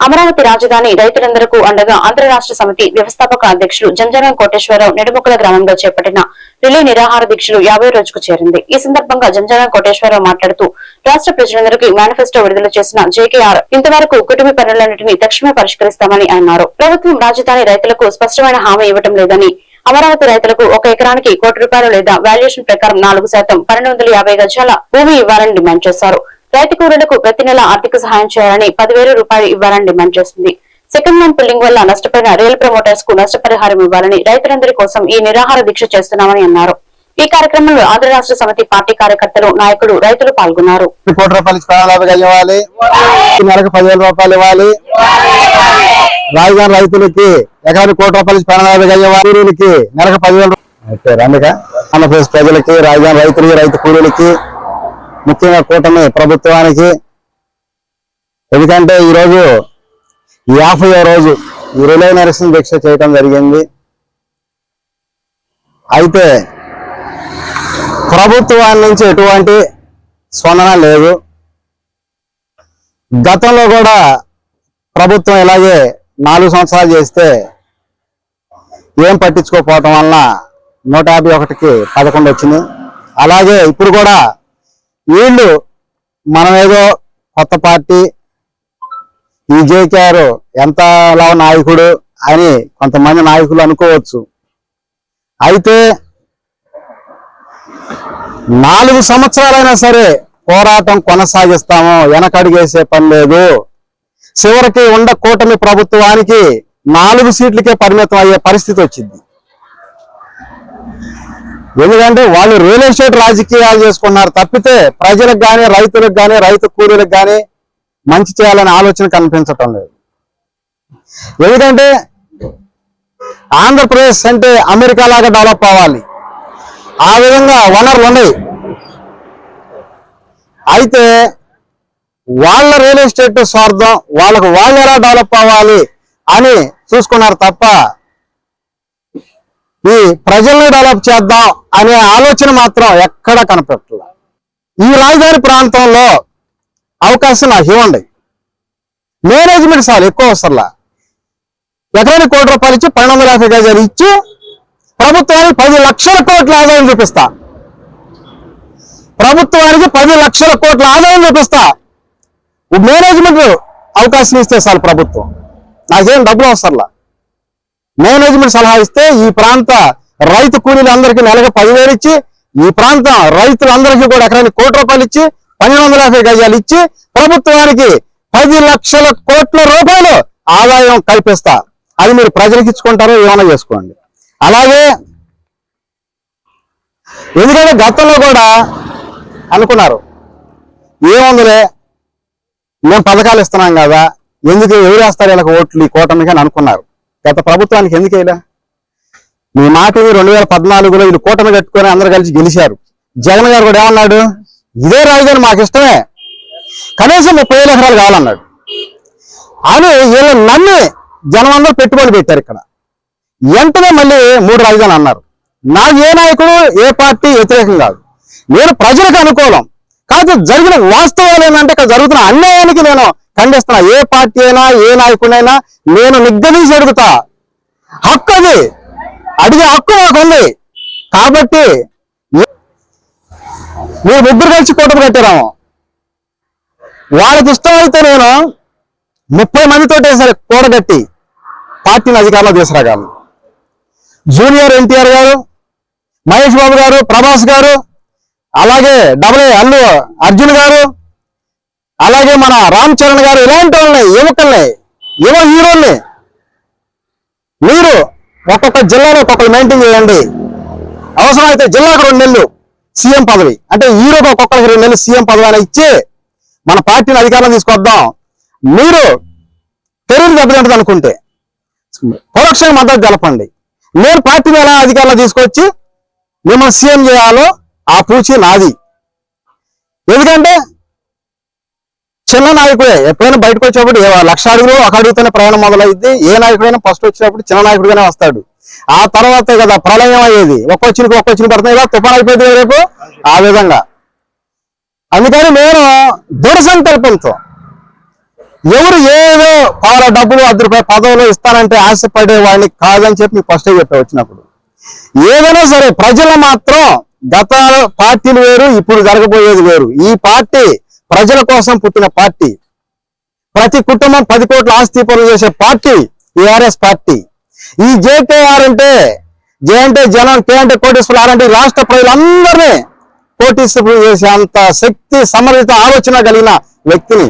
అమరావతి రాజధాని రైతులందరకు అండగా ఆంధ్ర రాష్ట్ర సమితి వ్యవస్థాపక అధ్యక్షులు జంజారం కోటేశ్వరరావు నెడుముక్కల గ్రామంలో చేపట్టిన రిలే నిరాహార దీక్షలు యాభై రోజుకు చేరింది. ఈ సందర్భంగా జంజనం కోటేశ్వరరావు మాట్లాడుతూ రాష్ట్ర ప్రజలందరికీ మేనిఫెస్టో విడుదల చేసిన జేకేఆర్ ఇంతవరకు కుటుంబ పనులన్నింటినీ తక్షణమే పరిష్కరిస్తామని అన్నారు. ప్రభుత్వం రాజధాని రైతులకు స్పష్టమైన హామీ ఇవ్వటం లేదని అమరావతి రైతులకు ఒక ఎకరానికి కోటి రూపాయలు లేదా వాల్యుయేషన్ ప్రకారం నాలుగు శాతం పన్నెండు వందల యాభై గజాల భూమి ఇవ్వాలని డిమాండ్ చేశారు. రైతు కూలీలకు ప్రతి నెల ఆర్థిక సహాయం చేయాలని పదివేల రూపాయలు ఇవ్వాలని డిమాండ్ చేసింది సెకండ్ హ్యాండ్ బిల్డింగ్ వల్ల నష్టపోయిన రియల్ ప్రమోటర్స్కు నష్టపరిహారం ఇవ్వాలని రైతులందరి కోసం ఈ నిరాహార దీక్ష చేస్తున్నామని అన్నారు. ఈ కార్యక్రమంలో ఆంధ్ర రాష్ట్ర సమితి పార్టీ కార్యకర్తలు నాయకులు రైతులు పాల్గొన్నారు. కోటి రూపాయలు ఇవ్వాలి నెలకు పదివేల రూపాయలు ఇవ్వాలి. రాజధాని రైతులకి ఎకరానికి కోటి రూపాయలు ప్రాణాలకు ఇవ్వాలి నెలకు పదివేల రూపాయలు. ఆంధ్రప్రదేశ్ ప్రజలకి రాజధాని రైతులకి రైతు కూలీలకి ముఖ్యంగా కూటమి ప్రభుత్వానికి ఎందుకంటే ఈరోజు యాభై రోజు ఈ రిలే నరసింహ దీక్ష చేయటం జరిగింది. అయితే ప్రభుత్వాన్ని నుంచి ఎటువంటి స్పందన లేదు. గతంలో కూడా ప్రభుత్వం ఇలాగే నాలుగు సంవత్సరాలు చేస్తే ఏం పట్టించుకోకపోవటం వలన నూట యాభై ఒకటికి పదకొండు వచ్చింది. అలాగే ఇప్పుడు కూడా వీళ్ళు మనం ఏదో కొత్త పార్టీ ఈ జేకేఆర్ ఎంతలా నాయకుడు అని కొంతమంది నాయకులు అనుకోవచ్చు. అయితే నాలుగు సంవత్సరాలైనా సరే పోరాటం కొనసాగిస్తాము వెనకడుగేసే పని లేదు. చివరికి ఉండ కూటమి ప్రభుత్వానికి నాలుగు సీట్లకే పరిమితం అయ్యే పరిస్థితి వచ్చింది. ఎందుకంటే వాళ్ళు రియల్ ఎస్టేట్ రాజకీయాలు చేసుకున్నారు తప్పితే ప్రజలకు కానీ రైతులకు కానీ రైతు కూలీలకు కానీ మంచి చేయాలనే ఆలోచన కనిపించటం లేదు. ఎందుకంటే ఆంధ్రప్రదేశ్ అంటే అమెరికా లాగా డెవలప్ అవ్వాలి. ఆ విధంగా వనరులు ఉన్నాయి. అయితే వాళ్ళ రియల్ ఎస్టేట్ స్వార్థం వాళ్ళకు వాళ్ళు ఎలా డెవలప్ అవ్వాలి అని చూసుకున్నారు తప్ప ఈ ప్రజల్ని డెవలప్ చేద్దాం అనే ఆలోచన మాత్రం ఎక్కడా కనపెట్టలే ఈ రాజధాని ప్రాంతంలో అవకాశం నాకు ఇవ్వండి. మేనేజ్మెంట్ సార్ ఎక్కువ అవసరంలా. ఎకరానికి కోటి రూపాయలు ఇచ్చి పన్నెండు వందల యాభై గజాలు ఇచ్చి ప్రభుత్వానికి పది లక్షల కోట్ల ఆదాయం చూపిస్తా. ప్రభుత్వానికి పది లక్షల కోట్ల ఆదాయం చూపిస్తా. మేనేజ్మెంట్ అవకాశం ఇస్తే చాలు ప్రభుత్వం. నాకేం డబ్బులు అవసరంలా. మేనేజ్మెంట్ సలహా ఇస్తే ఈ ప్రాంత రైతు కూలీలందరికీ నెలకు పదివేలు ఇచ్చి ఈ ప్రాంతం రైతులందరికీ కూడా ఎకరానికి కోటి రూపాయలు ఇచ్చి పన్నెండు వందల యాభై గజాలు ఇచ్చి ప్రభుత్వానికి పది లక్షల కోట్ల రూపాయలు ఆదాయం కల్పిస్తా. అది మీరు ప్రజలకు ఇచ్చుకుంటారో ఏమైనా చేసుకోండి. అలాగే ఎందుకంటే గతంలో కూడా అనుకున్నారు ఏముందిలే మేము పథకాలు ఇస్తున్నాం కదా ఎందుకు ఎవరేస్తారు ఇలా ఓట్లు ఈ కూటమికి అని అనుకున్నారు. గత ప్రభుత్వానికి ఎందుకు వేయలే మీ మాట రెండు వేల పద్నాలుగులో వీళ్ళు కూటమి కట్టుకొని అందరు కలిసి గెలిచారు. జగన్ గారు కూడా ఏమన్నాడు? ఇదే రాజధాని మాకు ఇష్టమే. కనీసం ముప్పై వేల ఎకరాలు కావాలన్నాడు. అని వీళ్ళు నమ్మి జనం అందరూ పెట్టుబడి పెట్టారు ఇక్కడ. వెంటనే మళ్ళీ మూడు రాజధాని అన్నారు. నాకు ఏ నాయకుడు ఏ పార్టీ వ్యతిరేకం కాదు. నేను ప్రజలకు అనుకూలం. కాదు జరిగిన వాస్తవాలు ఏంటంటే ఇక్కడ జరుగుతున్న అన్యాయానికి నేను ఖండిస్తున్నా. ఏ పార్టీ అయినా ఏ నాయకుడైనా నేను నిగ్గదీసి అడుగుతా. హక్కు అది. అడిగే హక్కు నాకు ఉంది. కాబట్టి ఏ- మీరు ముగ్గురు కలిసి కూటమి కట్టారాము. వాళ్ళకి ఇష్టమైతే నేను ముప్పై మందితోటే సరే కూడగట్టి పార్టీని అధికారంలో తీసుకురాగలను. జూనియర్ ఎన్టీఆర్ గారు మహేష్ బాబు గారు ప్రభాస్ గారు అలాగే డబుల్ ఏ అల్లు అర్జున్ గారు అలాగే మన రామ్ చరణ్ గారు ఇలాంటి వాళ్ళని యువకుల్ని యువ హీరోల్ని మీరు ఒక్కొక్క జిల్లాలో ఒక్కొక్కరు మెయింటైన్ చేయండి. అవసరమైతే జిల్లాకు రెండు నెలలు సీఎం పదవి. అంటే హీరోకి ఒక్కొక్కరికి రెండు నెలలు సీఎం పదవి అని ఇచ్చి మన పార్టీని అధికారం తీసుకొద్దాం. మీరు కెరీర్ దెబ్బతింటది అనుకుంటే ప్రొడక్షన్ మద్దతు తెలపండి. నేను పార్టీని ఎలా అధికారంలో తీసుకొచ్చి మిమ్మల్ని సీఎం చేయాలో ఆ పూచి నాది. ఎందుకంటే చిన్న నాయకుడే. ఎప్పుడైనా బయటకు వచ్చేప్పుడు లక్ష అడుగులు ఒక అడుగుతూనే ప్రయాణం మొదలైద్ది. ఏ నాయకుడైనా ఫస్ట్ వచ్చినప్పుడు చిన్న నాయకుడిగానే వస్తాడు. ఆ తర్వాతే కదా ప్రళయం అయ్యేది. ఒక్కొచ్చినకి ఒక్కొచ్చిన పడుతుంది కదా తుఫాన్ అయిపోయింది రేపు? ఆ విధంగా. అందుకని నేను దృఢ సంకల్పంతో ఎవరు ఏదో పవర డబ్బులు అర్ధ రూపాయ పదవులు ఇస్తానంటే ఆశపడే వాడిని కాదని చెప్పి మీకు ఫస్ట్ చెప్పే వచ్చినప్పుడు. ఏదైనా సరే ప్రజలు మాత్రం గత పార్టీలు వేరు ఇప్పుడు జరగబోయేది వేరు. ఈ పార్టీ ప్రజల కోసం పుట్టిన పార్టీ. ప్రతి కుటుంబం పది కోట్ల ఆస్తి పనులు చేసే పార్టీ ఏఆర్ఎస్ పార్టీ. ఈ జేకేఆర్ అంటే జే అంటే జనం కే అంటే కోటేశ్వరులు ఆర్ అంటే రాష్ట్ర ప్రజలందరినీ కోటేశ్వరులు చేసే అంత శక్తి సమర్థిత ఆలోచన కలిగిన వ్యక్తిని.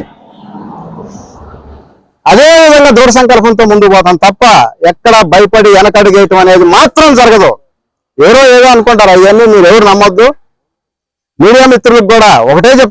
అదే విధంగా దృఢ సంకల్పంతో ముందుకు పోతాం తప్ప ఎక్కడ భయపడి వెనకడుగేయటం అనేది మాత్రం జరగదు. ఎవరో ఏదో అనుకుంటారు అవన్నీ మీరు ఎవరు నమ్మొద్దు. మీడియా మిత్రులకు కూడా ఒకటే చెప్తా